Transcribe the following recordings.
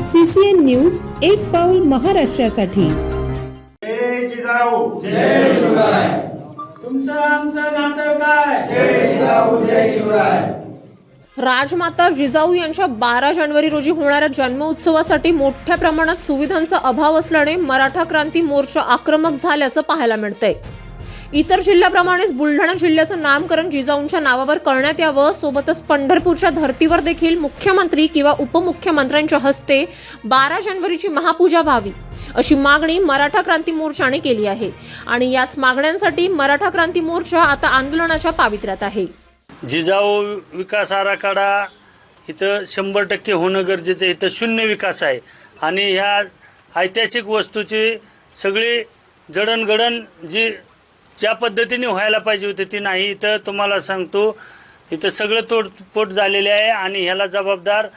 CCN news एक पाऊल महाराष्ट्रासाठी. जय जिजाऊ. तुमचं आमचं नातं काय? राजमाता जिजाऊ यांच्या बारा जानेवारी रोजी होणाऱ्या जन्मोत्सवासाठी मोठ्या प्रमाणात सुविधांचा अभाव असल्याने मराठा क्रांती मोर्चा आक्रमक झाल्याचं पाहायला मिळतंय. इतर जिल्ह्याप्रमाणेच बुलढाणा जिल्ह्याचं नामकरण जिजाऊंच्या नावावर करण्यात यावं. सोबतच पंढरपूरच्या धर्तीवर देखील मुख्यमंत्री किंवा उपमुख्यमंत्र्यांच्या हस्ते बारा जानेवारीची महापूजा व्हावी अशी मागणी मराठा क्रांती मोर्चाने केली आहे. आणि याच मागण्यांसाठी मराठा क्रांती मोर्चा आता आंदोलनाच्या पावित्र्यात आहे. जिजाऊ विकास आराखडा इथं शंभर टक्के होणं गरजेचं आहे. इथं शून्य विकास आहे. आणि ह्या ऐतिहासिक वस्तूची सगळी जडणघडण जी ज्या पद्धतीने व्हायला पाहिजे होते ती नाही. इथं तुम्हाला सांगतो इथं सगळं तोडपोट झालेले आहे आणि ह्याला जबाबदार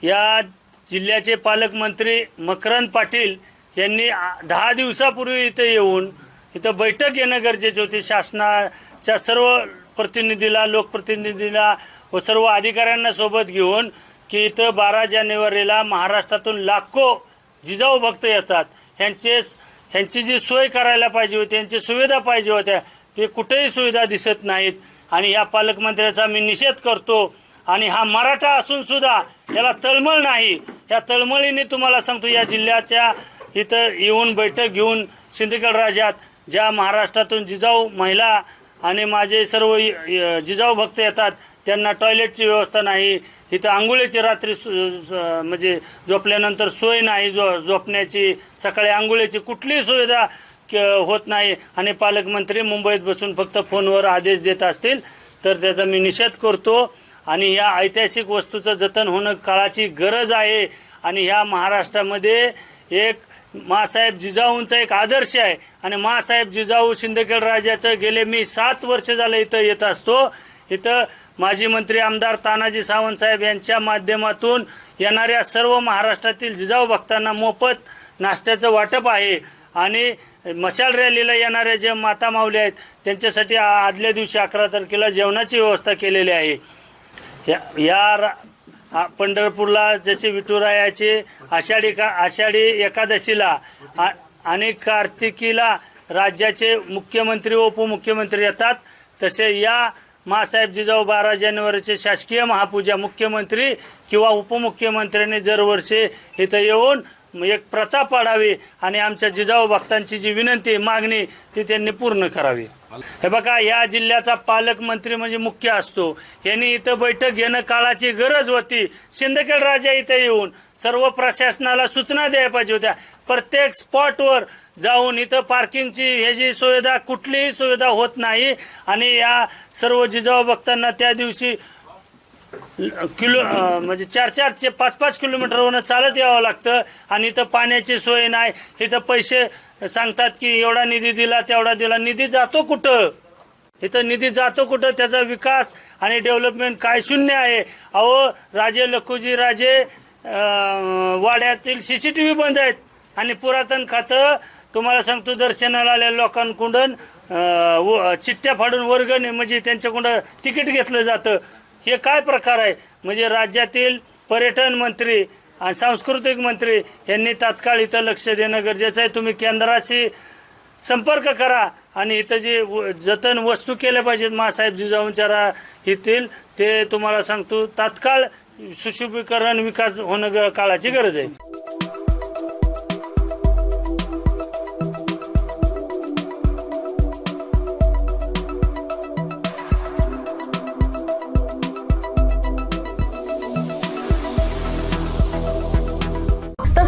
या जिल्ह्याचे पालकमंत्री मकरंद पाटील यांनी दहा दिवसापूर्वी इथं येऊन इथं बैठक येणं गरजेचे होते. शासनाच्या सर्व प्रतिनिधीला लोकप्रतिनिधीला व सर्व अधिकाऱ्यांना सोबत घेऊन की इथं बारा जानेवारीला महाराष्ट्रातून लाखो जिजाऊ भक्त येतात. ह्यांचे ह्यांची जी सोय करायला पाहिजे होती यांची सुविधा पाहिजे होत्या ते कुठेही सुविधा दिसत नाहीत. आणि या पालकमंत्र्याचा मी निषेध करतो. आणि हा मराठा असून सुद्धा याला तळमळ नाही. या तळमळीने तुम्हाला सांगतो या जिल्ह्याच्या इथं येऊन बैठक घेऊन सिंदखेड राज्यात ज्या महाराष्ट्रातून जिजाऊ महिला आणि माझे सर्व जिजाऊ भक्त येतात. त्यांना टॉयलेटची व्यवस्था नाही. इथं आंघोळीची रात्री सु- म्हणजे झोपल्यानंतर सोय नाही. झो झोपण्याची सकाळी आंघोळीची कुठलीही सुविधा क- होत नाही. आणि पालकमंत्री मुंबईत बसून फक्त फोनवर आदेश देत असतील तर त्याचा मी निषेध करतो. आणि ह्या ऐतिहासिक वस्तूचं जतन होणं काळाची गरज आहे. आणि ह्या महाराष्ट्रामध्ये एक मासाहेब जिजाऊंचा एक आदर्श आहे. आणि मासाहेब जिजाऊ शिंदखेड राजाचं गेले मी सात वर्ष झालं इथं येत असतो. इथं माजी मंत्री आमदार तानाजी सावंत साहेब यांच्या माध्यमातून येणाऱ्या सर्व महाराष्ट्रातील जिजाऊ भक्तांना मोफत नाश्त्याचं वाटप आहे. आणि मशाल रॅलीला येणाऱ्या जे माता माऊली आहेत त्यांच्यासाठी आदल्या दिवशी अकरा तारखेला जेवणाची व्यवस्था केलेली आहे. या या रा- पंढरपूरला जसे विठुरायाचे आषाढी का आषाढी एकादशीला आ- आणि कार्तिकीला राज्याचे मुख्यमंत्री व उपमुख्यमंत्री येतात. तसे या मासाहेब जिजाऊ बारा जानेवारीचे शासकीय महापूजा मुख्यमंत्री किंवा उपमुख्यमंत्र्यांनी दरवर्षी इथं येऊन एक प्रथा पाडावी आणि आमच्या जिजाऊ भक्तांची जी विनंती मागणी ती त्यांनी पूर्ण करावी. हे बघा या जिल्ह्याचा पालकमंत्री म्हणजे मुख्य असतो. यांनी इथं बैठक घेणं काळाची गरज होती. सिंदखेड राजा इथं येऊन सर्व प्रशासनाला सूचना द्यायला पाहिजे होत्या. प्रत्येक स्पॉटवर जाऊन इथं पार्किंगची ह्याची सुविधा कुठलीही सुविधा होत नाही. आणि या सर्व जिजाऊ भक्तांना त्या दिवशी किलो म्हणजे चार चारचे पाच पाच किलोमीटरवरून चालत यावं लागतं. आणि इथं पाण्याची सोय नाही. इथं पैसे सांगतात की एवढा निधी दिला तेवढा दिला. निधी जातो कुठं? इथं निधी जातो कुठं? त्याचा विकास आणि डेव्हलपमेंट काय शून्य आहे? अहो राजे लखुजी राजे वाड्यातील सी सी टी व्ही बंद आहेत. आणि पुरातन खातं तुम्हाला सांगतो दर्शनाला आलेल्या लोकांकडून व चिठ्ठ्या फाडून वर्गणी म्हणजे त्यांच्याकडून तिकीट घेतलं जातं. हे काय प्रकार आहे? म्हणजे राज्यातील पर्यटन मंत्री आणि सांस्कृतिक मंत्री यांनी तात्काळ इथं लक्ष देणं गरजेचं आहे. तुम्ही केंद्राशी संपर्क करा आणि इथं जे व- जतन वस्तू केल्या पाहिजेत मासाहेब जिजाऊंच्या रा येथील ते तुम्हाला सांगतो. तात्काळ सुशोभीकरण विकास होणं ग काळाची गरज आहे.